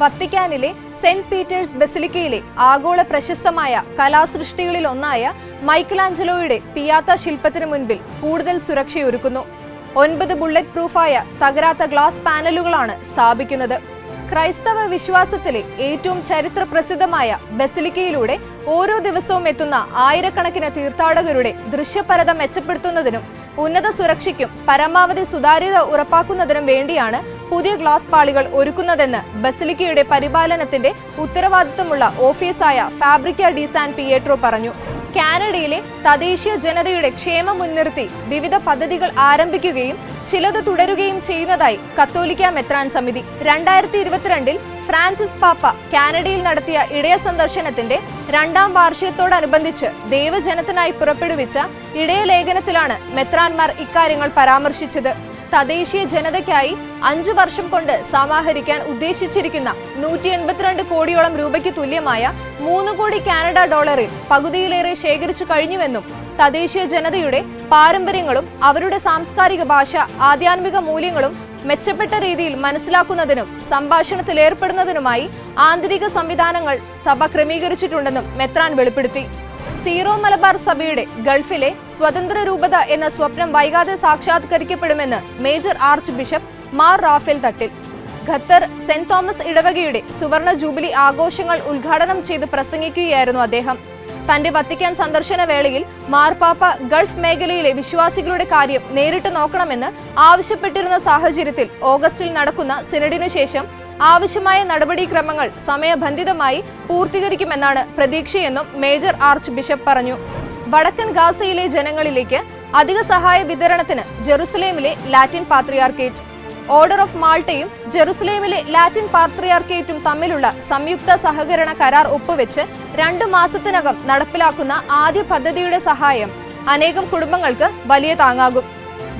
വത്തിക്കാനിലെ saint Peter's ബസിലിക്കയിലെ ആഗോള പ്രശസ്തമായ കലാസൃഷ്ടികളിൽ ഒന്നായ മൈക്കലാഞ്ചലോയുടെ പിയാത്ത ശില്പത്തിനു മുൻപിൽ കൂടുതൽ സുരക്ഷയൊരുക്കുന്നു. ഒൻപത് ബുള്ളറ്റ് പ്രൂഫായ തകരാത്ത ഗ്ലാസ് പാനലുകളാണ് സ്ഥാപിക്കുന്നത്. ക്രൈസ്തവ വിശ്വാസത്തിലെ ഏറ്റവും ചരിത്ര പ്രസിദ്ധമായ ബസിലിക്കയിലൂടെ ഓരോ ദിവസവും എത്തുന്ന ആയിരക്കണക്കിന് തീർത്ഥാടകരുടെ ദൃശ്യപരത മെച്ചപ്പെടുത്തുന്നതിനും ഉന്നത സുരക്ഷയ്ക്കും പരമാവധി സുതാര്യത ഉറപ്പാക്കുന്നതിനും വേണ്ടിയാണ് പുതിയ ഗ്ലാസ് പാളികൾ ഒരുക്കുന്നതെന്ന് ബസിലിക്കയുടെ പരിപാലനത്തിന്റെ ഉത്തരവാദിത്തമുള്ള ഓഫീസായ ഫാബ്രിക്ക ഡി സാൻ പിയേട്രോ പറഞ്ഞു. കാനഡയിലെ തദ്ദേശീയ ജനതയുടെ ക്ഷേമം മുൻനിർത്തി വിവിധ പദ്ധതികൾ ആരംഭിക്കുകയും ചിലത് തുടരുകയും ചെയ്യുന്നതായി കത്തോലിക്ക മെത്രാൻ സമിതി. രണ്ടായിരത്തി ഇരുപത്തിരണ്ടിൽ ഫ്രാൻസിസ് പാപ്പ കാനഡയിൽ നടത്തിയ ഇടയ സന്ദർശനത്തിന്റെ രണ്ടാം വാർഷികത്തോടനുബന്ധിച്ച് ദൈവജനത്തിനായി പുറപ്പെടുവിച്ച ഇടയ ലേഖനത്തിലാണ് മെത്രാൻമാർ ഇക്കാര്യങ്ങൾ പരാമർശിച്ചത്. തദ്ദേശീയ ജനതയ്ക്കായി അഞ്ചു വർഷം കൊണ്ട് സമാഹരിക്കാൻ ഉദ്ദേശിച്ചിരിക്കുന്ന നൂറ്റി എൺപത്തിരണ്ട് കോടിയോളം രൂപയ്ക്ക് തുല്യമായ മൂന്ന് കോടി കാനഡ ഡോളറിൽ പകുതിയിലേറെ ശേഖരിച്ചു കഴിഞ്ഞുവെന്നും തദ്ദേശീയ ജനതയുടെ പാരമ്പര്യങ്ങളും അവരുടെ സാംസ്കാരിക ഭാഷ ആധ്യാത്മിക മൂല്യങ്ങളും മെച്ചപ്പെട്ട രീതിയിൽ മനസ്സിലാക്കുന്നതിനും സംഭാഷണത്തിൽ ഏർപ്പെടുന്നതിനുമായി ആന്തരിക സംവിധാനങ്ങൾ സഭ ക്രമീകരിച്ചിട്ടുണ്ടെന്നും മെത്രാൻ വെളിപ്പെടുത്തി. സീറോ മലബാർ സഭയുടെ ഗൾഫിലെ സ്വതന്ത്ര രൂപത എന്ന സ്വപ്നം വൈകാതെ സാക്ഷാത്കരിക്കപ്പെടുമെന്ന് major archbishop Mar Raphael Thattil. Qatar saint Thomas ഇടവകയുടെ സുവർണ ജൂബിലി ആഘോഷങ്ങൾ ഉദ്ഘാടനം ചെയ്ത് പ്രസംഗിക്കുകയായിരുന്നു അദ്ദേഹം. തന്റെ വത്തിക്കാൻ സന്ദർശന വേളയിൽ മാർപ്പാപ്പ ഗൾഫ് മേഖലയിലെ വിശ്വാസികളുടെ കാര്യം നേരിട്ട് നോക്കണമെന്ന് ആവശ്യപ്പെട്ടിരുന്ന സാഹചര്യത്തിൽ ഓഗസ്റ്റിൽ നടക്കുന്ന സിനഡിനു ശേഷം ആവശ്യമായ നടപടിക്രമങ്ങൾ സമയബന്ധിതമായി പൂർത്തീകരിക്കുമെന്നാണ് പ്രതീക്ഷയെന്നും മേജർ ആർച്ച് ബിഷപ്പ് പറഞ്ഞു. വടക്കൻ ഗാസയിലെ ജനങ്ങളിലേക്ക് അധിക സഹായ വിതരണത്തിന് ജെറുസലേമിലെ ലാറ്റിൻ പാത്രിയാർക്കേറ്റ്. ഓർഡർ ഓഫ് മാൾട്ടയും ജെറുസലേമിലെ ലാറ്റിൻ പാത്രിയാർക്കേറ്റും തമ്മിലുള്ള സംയുക്ത സഹകരണ കരാർ ഒപ്പുവെച്ച് രണ്ടു മാസത്തിനകം നടപ്പിലാക്കുന്ന ആദ്യ പദ്ധതിയുടെ സഹായം അനേകം കുടുംബങ്ങൾക്ക് വലിയ താങ്ങാകും.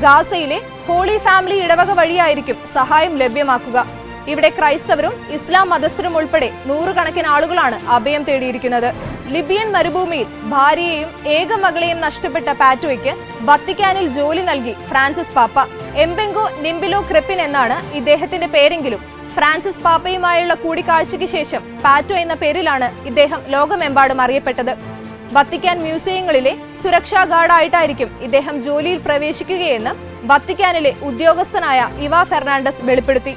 ഗാസയിലെ ഹോളി ഫാമിലി ഇടവക വഴിയായിരിക്കും സഹായം ലഭ്യമാക്കുക. ഇവിടെ ക്രൈസ്തവരും ഇസ്ലാം മതസ്ഥരും ഉൾപ്പെടെ നൂറുകണക്കിന് ആളുകളാണ് അഭയം തേടിയിരിക്കുന്നത്. ലിബിയൻ മരുഭൂമിയിൽ ഭാര്യയെയും ഏക മകളെയും നഷ്ടപ്പെട്ട പാറ്റോയ്ക്ക് വത്തിക്കാനിൽ ജോലി നൽകി ഫ്രാൻസിസ് പാപ്പ. എംബെങ്കോ നിംബിലോ ക്രെപ്പിൻ എന്നാണ് ഇദ്ദേഹത്തിന്റെ പേരെങ്കിലും. ഫ്രാൻസിസ് പാപ്പയുമായുള്ള കൂടിക്കാഴ്ചയ്ക്ക് ശേഷം പാറ്റോ എന്ന പേരിലാണ് ഇദ്ദേഹം ലോകമെമ്പാടും അറിയപ്പെട്ടത്. വത്തിക്കാൻ മ്യൂസിയങ്ങളിലെ സുരക്ഷാ ഗാർഡായിട്ടായിരിക്കും ഇദ്ദേഹം ജോലിയിൽ പ്രവേശിക്കുകയെന്ന് വത്തിക്കാനിലെ ഉദ്യോഗസ്ഥനായ ഇവാ ഫെർണാണ്ടസ് വെളിപ്പെടുത്തി.